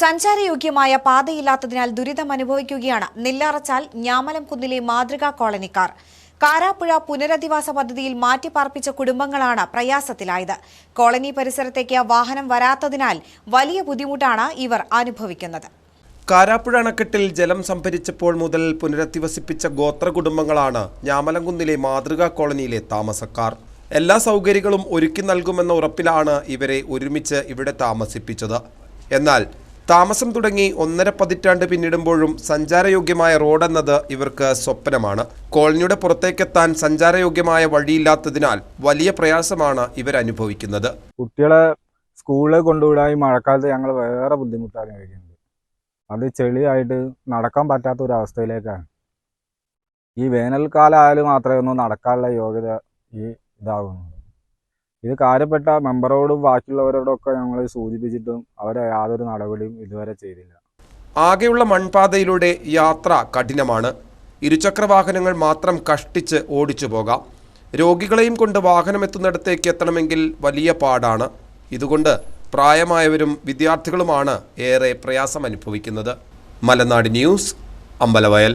സഞ്ചാരയോഗ്യമായ പാതയില്ലാത്തതിനാൽ ദുരിതം അനുഭവിക്കുകയാണ്. നെല്ലാറച്ചാൽ ഞാമലം കുന്നിലെ മാതൃകാ കോളനിക്കാർ. കാരാപ്പുഴ പുനരധിവാസ പദ്ധതിയിൽ മാറ്റിപ്പാർപ്പിച്ച കുടുംബങ്ങളാണ് പ്രയാസത്തിലായത്. കോളനി പരിസരത്തേക്ക് വാഹനം വരാത്തതിനാൽ വലിയ ബുദ്ധിമുട്ടാണ് ഇവർ അനുഭവിക്കുന്നത്. കാരാപ്പുഴ അണക്കെട്ടിൽ ജലം സംഭരിച്ചപ്പോൾ മുതൽ പുനരധിവസിപ്പിച്ച ഗോത്ര കുടുംബങ്ങളാണ് ഞാമലംകുന്നിലെ മാതൃകാ കോളനിയിലെ താമസക്കാർ. എല്ലാ സൗകര്യങ്ങളും ഒരുക്കി നൽകുമെന്ന ഉറപ്പിലാണ് ഇവരെ ഒരുമിച്ച് ഇവിടെ താമസിപ്പിച്ചത്. എന്നാൽ താമസം തുടങ്ങി ഒന്നര പതിറ്റാണ്ട് പിന്നിടുമ്പോഴും സഞ്ചാരയോഗ്യമായ റോഡെന്നത് ഇവർക്ക് സ്വപ്നമാണ്. കോളനിയുടെ പുറത്തേക്കെത്താൻ സഞ്ചാരയോഗ്യമായ വഴിയില്ലാത്തതിനാൽ വലിയ പ്രയാസമാണ് ഇവരനുഭവിക്കുന്നത്. കുട്ടികളെ സ്കൂളിൽ കൊണ്ടുവിടാൻ മഴക്കാലത്ത് ഞങ്ങൾ വേറെ ബുദ്ധിമുട്ടാണ് കഴിക്കുന്നത് അത് ചെളിയായിട്ട് നടക്കാൻ പറ്റാത്ത ഒരു അവസ്ഥയിലേക്കാണ്. ഈ വേനൽക്കാലം ആയാലും മാത്രമേ ഒന്നും നടക്കാനുള്ള യോഗ്യത ഈ ഇതാകുന്നുള്ളൂ ഇത് കാര്യപ്പെട്ട മെമ്പറോടും ബാക്കിയുള്ളവരോടൊക്കെ ഞങ്ങൾ സൂചിപ്പിച്ചിട്ടും അവരെ യാതൊരു നടപടിയും ഇതുവരെ ചെയ്തില്ല. ആകെയുള്ള മൺപാതയിലൂടെ യാത്ര കഠിനമാണ്. ഇരുചക്ര വാഹനങ്ങൾ മാത്രം കഷ്ടിച്ച് ഓടിച്ചു പോകാം. രോഗികളെയും കൊണ്ട് വാഹനം എത്തുന്നിടത്തേക്ക് എത്തണമെങ്കിൽ വലിയ പാടാണ്. ഇതുകൊണ്ട് പ്രായമായവരും വിദ്യാർത്ഥികളുമാണ് ഏറെ പ്രയാസം അനുഭവിക്കുന്നത് മലനാട് ന്യൂസ് അമ്പലവയൽ.